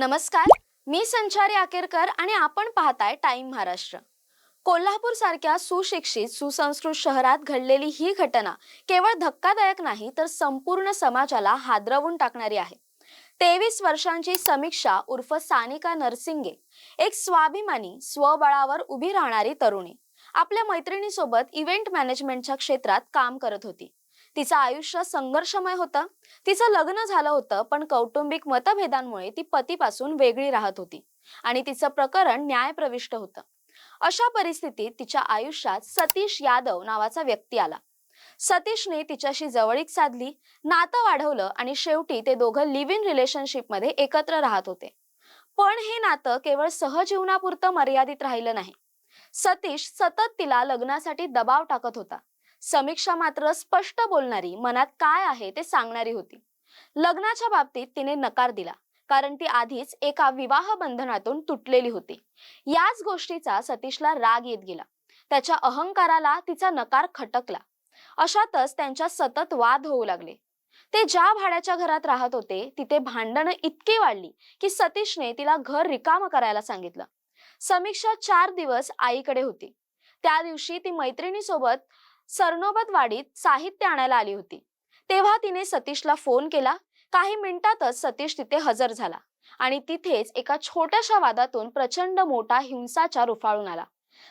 नमस्कार मी संचारी आकेरकर आणि आपण पाहताय टाइम महाराष्ट्र. कोल्हापूर सारख्या सुशिक्षित सुसंस्कृत शहरात घडलेली ही घटना केवळ धक्कादायक नाही तर संपूर्ण समाजाला हादरवून टाकणारी आहे. तेवीस वर्षांची समीक्षा उर्फ सानिका नरसिंगे एक स्वाभिमानी स्वबळावर उभी राहणारी तरुणी. आपल्या मैत्रिणीसोबत इव्हेंट मॅनेजमेंटच्या क्षेत्रात काम करत होती. तिचं आयुष्य संघर्षमय होतं. तिचं लग्न झालं होतं पण कौटुंबिक मतभेदांमुळे ती पतीपासून वेगळी राहत होती आणि तिचं प्रकरण न्यायप्रविष्ट होतं. अशा परिस्थितीत तिच्या आयुष्यात सतीश यादव नावाचा व्यक्ती आला. सतीशने तिच्याशी जवळीक साधली नातं वाढवलं आणि शेवटी ते दोघं लिव्ह इन रिलेशनशिपमध्ये एकत्र राहत होते. पण हे नातं केवळ सहजीवनापुरतं मर्यादित राहिलं नाही. सतीश सतत तिला लग्नासाठी दबाव टाकत होता. समीक्षा मात्र स्पष्ट बोलणारी मनात काय आहे ते सांगणारी होती. लग्नाच्या बाबतीत तिने नकार दिला कारण ती आधीच एका विवाह बंधनातून तुटलेली होती. याच गोष्टीचा सतीशला राग येत गेला. त्याच्या अहंकाराला तिचा नकार खटकला. अशातच त्यांच्या सतत वाद होऊ लागले. ते ज्या भाड्याच्या घरात राहत होते तिथे भांडणं इतकी वाढली की सतीशने तिला घर रिकाम करायला सांगितलं. समीक्षा चार दिवस आईकडे होती. त्या दिवशी ती मैत्रिणीसोबत सरनोबतवाडीत साहित्य आणायला आली होती. तेव्हा तिने सतीशला फोन केला. काही मिनिटातच सतीश तिथे हजर झाला आणि तिथेच एका छोट्याशा वादातून प्रचंड मोठा हिंसाचार उफाळून आला.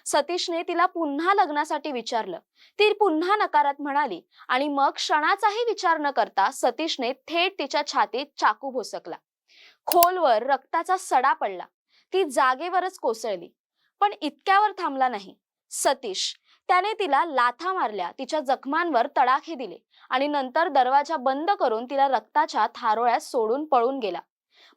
सतीशने तिला पुन्हा लग्नासाठी विचारलं. ती पुन्हा नकारात म्हणाली आणि मग क्षणाचाही विचार न करता सतीशने थेट तिच्या छातीत चाकू भोसकला. खोलवर रक्ताचा सडा पडला. ती जागेवरच कोसळली. पण इतक्यावर थांबला नाही. सतीश त्याने तिला लाथा मारल्या. तिच्या जखमांवर तडाखे दिले आणि नंतर दरवाजा बंद करून तिला रक्ताच्या थारोळ्यात सोडून पळून गेला.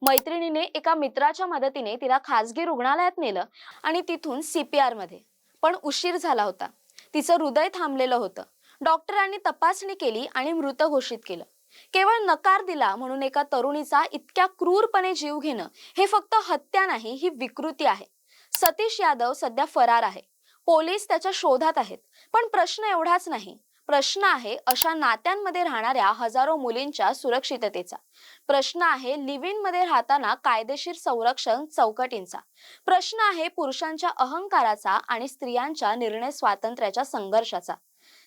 मैत्रिणीने एका मित्राच्या मदतीने तिला खासगी रुग्णालयात नेलं आणि तिथून सीपीआरमध्ये. पण उशीर झाला होता. तिचं हृदय थांबलेलं होतं. डॉक्टरांनी तपासणी केली आणि मृत घोषित केलं. केवळ नकार दिला म्हणून एका तरुणीचा इतक्या क्रूरपणे जीव घेणं हे फक्त हत्या नाही ही विकृती आहे. सतीश यादव सध्या फरार आहे. पोलीस त्याच्या शोधात आहेत. पण प्रश्न एवढाच नाही. प्रश्न आहे अशा नात्यांमध्ये राहणाऱ्या हजारो मुलींच्या सुरक्षिततेचा. प्रश्न आहे लिव्ह इनमध्ये राहताना कायदेशीर संरक्षण चौकटींचा. प्रश्न आहे पुरुषांच्या अहंकाराचा आणि स्त्रियांच्या निर्णय स्वातंत्र्याच्या संघर्षाचा.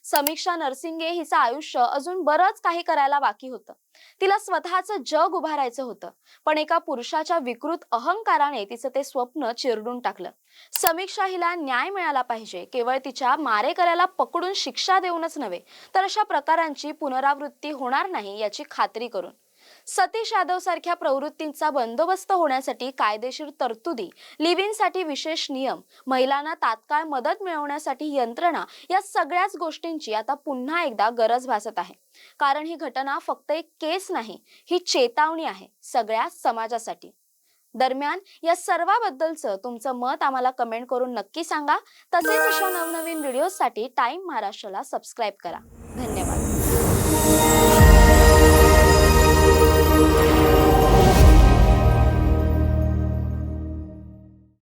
समीक्षा नरसिंगे हिचं आयुष्य अजून बरंच काही करायला बाकी होतं. तिला स्वतःचं जग उभारायचं होतं पण एका पुरुषाच्या विकृत अहंकाराने तिचं ते स्वप्न चिरडून टाकलं. समीक्षा हिला न्याय मिळाला पाहिजे केवळ तिच्या मारेकऱ्याला पकडून शिक्षा देऊनच नव्हे तर अशा प्रकारांची पुनरावृत्ती होणार नाही याची खात्री करून. सतीश यादव सारख्या प्रवृत्तींचा बंदोबस्त होण्यासाठी कायदेशीर तरतुदी लिव्ह विशेष नियम महिलांना तात्काळ मदत मिळवण्यासाठी यंत्रणा या सगळ्याच गोष्टींची आता पुन्हा एकदा गरज भासत आहे. कारण ही घटना फक्त एक केस नाही ही चेतावणी आहे सगळ्या समाजासाठी. दरम्यान या सर्वाबद्दलचं तुमचं मत आम्हाला कमेंट करून नक्की सांगा. तसेच अशा नवनवीन व्हिडिओसाठी टाइम महाराष्ट्राला सबस्क्राईब करा.